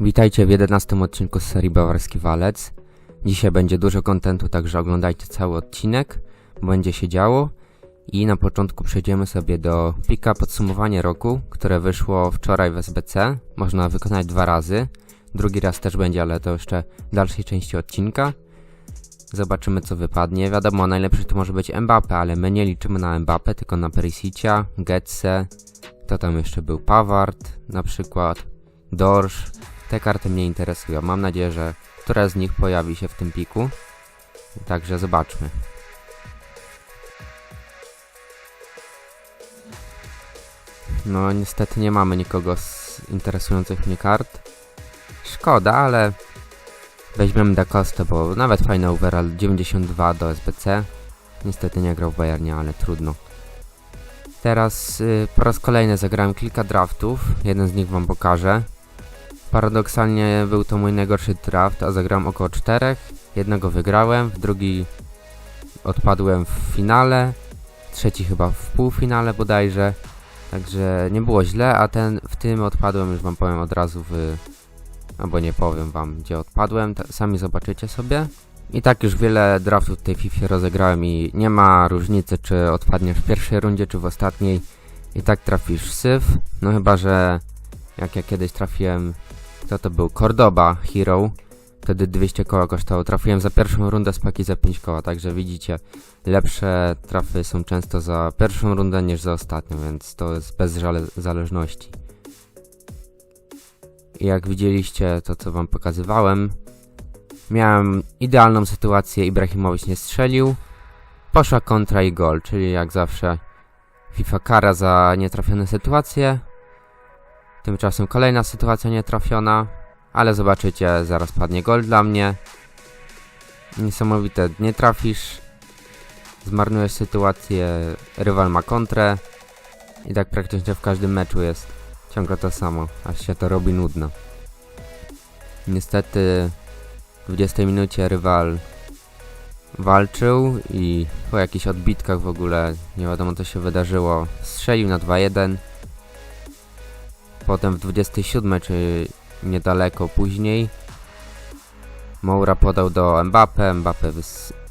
Witajcie w 11 odcinku z serii Bawarski Walec. Dzisiaj będzie dużo kontentu, także oglądajcie cały odcinek, będzie się działo. I na początku przejdziemy sobie do pika podsumowanie roku, które wyszło wczoraj w SBC. Można wykonać dwa razy. Drugi raz też będzie, ale to jeszcze w dalszej części odcinka. Zobaczymy co wypadnie. Wiadomo, najlepszy to może być Mbappe, ale my nie liczymy na Mbappe, tylko na Perisicia, Getse, kto tam jeszcze był? Paward na przykład, Dorsz. Te karty mnie interesują. Mam nadzieję, że któraś z nich pojawi się w tym piku. Także zobaczmy. No niestety nie mamy nikogo z interesujących mnie kart. Szkoda, ale weźmiemy Da Costa, bo nawet fajny overall 92 do SBC. Niestety nie grał w Bayernie, ale trudno. Teraz y, po raz kolejny zagrałem kilka draftów. Jeden z nich wam pokażę. Paradoksalnie był to mój najgorszy draft, a zagrałem około czterech. Jednego wygrałem, w drugi odpadłem w finale, trzeci chyba w półfinale bodajże. Także nie było źle, a ten w tym odpadłem, już wam powiem od razu w... Albo nie powiem wam, gdzie odpadłem, sami zobaczycie sobie. I tak już wiele draftów w tej FIFA rozegrałem i nie ma różnicy, czy odpadniesz w pierwszej rundzie, czy w ostatniej. I tak trafisz syf. No chyba, że jak ja kiedyś trafiłem, kto to był? Cordoba Hero. Wtedy 200 koła kosztowało. Trafiłem za pierwszą rundę z paki za 5 koła, także widzicie, lepsze trafy są często za pierwszą rundę niż za ostatnią, więc to jest bez zależności. I jak widzieliście to, co wam pokazywałem, Miałem idealną sytuację, Ibrahimowicz nie strzelił. Poszła kontra i gol, czyli jak zawsze FIFA kara za nietrafione sytuacje. Tymczasem kolejna sytuacja nietrafiona, ale zobaczycie, zaraz padnie gol dla mnie. Niesamowite, nie trafisz, zmarnujesz sytuację, rywal ma kontrę i tak praktycznie w każdym meczu jest ciągle to samo, aż się to robi nudno. Niestety w 20 minucie rywal walczył i po jakichś odbitkach w ogóle nie wiadomo co się wydarzyło. Strzelił na 2-1. Potem w 27 czy niedaleko później Moura podał do Mbappe, Mbappe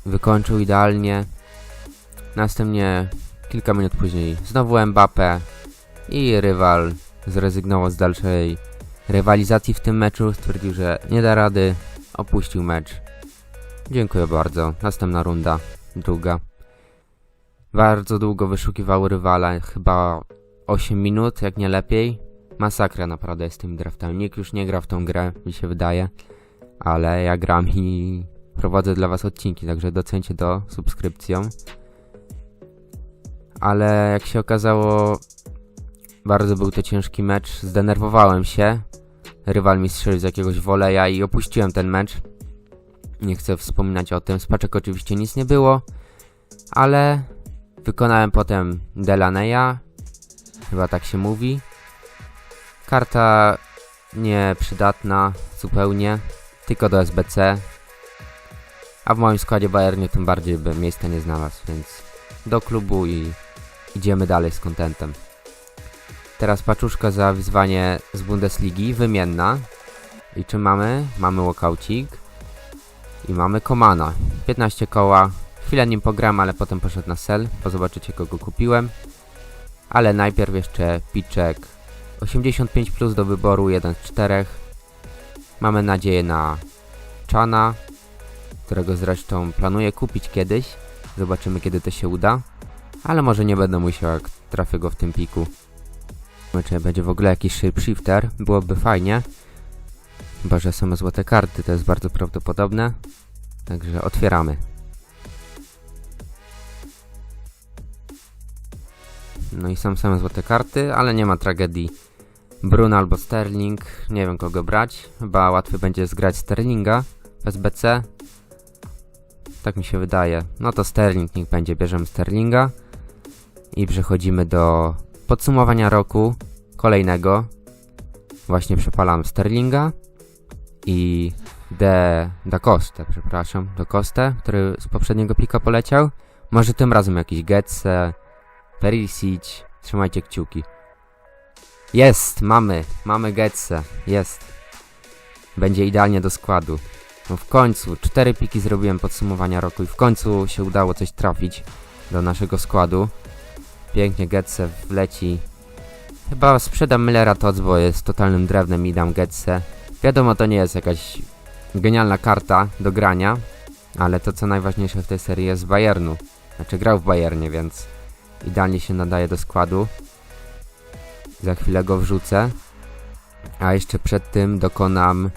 wykończył idealnie. Następnie kilka minut później znowu Mbappe i rywal zrezygnował z dalszej rywalizacji w tym meczu, stwierdził, że nie da rady, opuścił mecz. Dziękuję bardzo. Następna runda, druga. Bardzo długo wyszukiwał rywala, chyba 8 minut, jak nie lepiej. Masakra naprawdę z tym draftami. Nikt już nie gra w tą grę, mi się wydaje. Ale ja gram i prowadzę dla was odcinki, także docencie do subskrypcją. Ale jak się okazało, bardzo był to ciężki mecz. Zdenerwowałem się, rywal mi strzelił z jakiegoś woleja i opuściłem ten mecz. Nie chcę wspominać o tym. Z paczek oczywiście nic nie było, ale wykonałem potem Delaneya, chyba tak się mówi. Karta nieprzydatna zupełnie, tylko do SBC. A w moim składzie Bayernie tym bardziej bym miejsca nie znalazł, więc do klubu i idziemy dalej z kontentem. Teraz paczuszka za wyzwanie z Bundesligi, wymienna. I czy mamy? Mamy walkoucik. I mamy Komana. 15 koła. Chwilę nim pogram, ale potem poszedł na sel. Pozobaczycie kogo kupiłem. Ale najpierw jeszcze piczek. 85 plus do wyboru, 1 z 4. Mamy nadzieję na Chana, którego zresztą planuję kupić kiedyś. Zobaczymy kiedy to się uda. Ale może nie będę musiał, jak trafię go w tym piku. Czy będzie w ogóle jakiś shapeshifter, byłoby fajnie. Chyba, że same złote karty, to jest bardzo prawdopodobne. Także otwieramy. No i są same złote karty, ale nie ma tragedii. Bruno albo Sterling, nie wiem kogo brać. Chyba łatwiej będzie zgrać Sterlinga bez BC. Tak mi się wydaje. No to Sterling niech będzie, bierzemy Sterlinga. I przechodzimy do podsumowania roku kolejnego. Właśnie przepalam Sterlinga i De Da Costa, przepraszam, Da Costa, który z poprzedniego pika poleciał. Może tym razem jakiś Getze, Perisic. Trzymajcie kciuki. Jest, mamy, mamy Getze, jest. będzie idealnie do składu. No w końcu, cztery piki zrobiłem podsumowania roku i w końcu się udało coś trafić do naszego składu. Pięknie Getse wleci. Chyba sprzedam Millera Tots, bo jest totalnym drewnem i dam Getse. Wiadomo, to nie jest jakaś genialna karta do grania, ale to co najważniejsze w tej serii jest z Bayernu. Znaczy grał w Bayernie, więc idealnie się nadaje do składu. Za chwilę go wrzucę. A jeszcze przed tym dokonam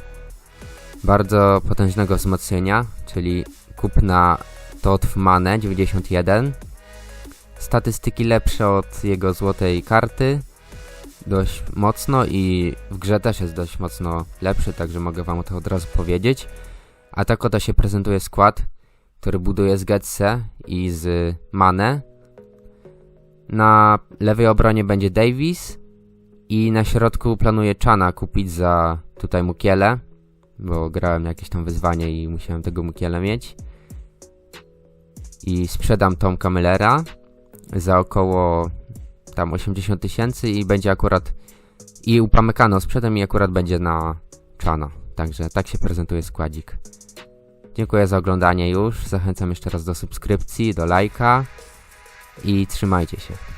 bardzo potężnego wzmocnienia, czyli kupna Totf Mane 91. Statystyki lepsze od jego złotej karty. Dość mocno i w grze też jest dość mocno lepszy, także mogę wam to od razu powiedzieć. A tak oto się prezentuje skład, który buduje z Getse i z Mane. Na lewej obronie będzie Davis i na środku planuję Chana kupić za tutaj Mukiele, bo grałem jakieś tam wyzwanie i musiałem tego Mukiele mieć. I sprzedam Tomka Millera za około tam 80 tysięcy i będzie akurat i upamykano sprzedam i akurat będzie na Chana. Także tak się prezentuje składzik. Dziękuję za oglądanie już. Zachęcam jeszcze raz do subskrypcji, do lajka i trzymajcie się.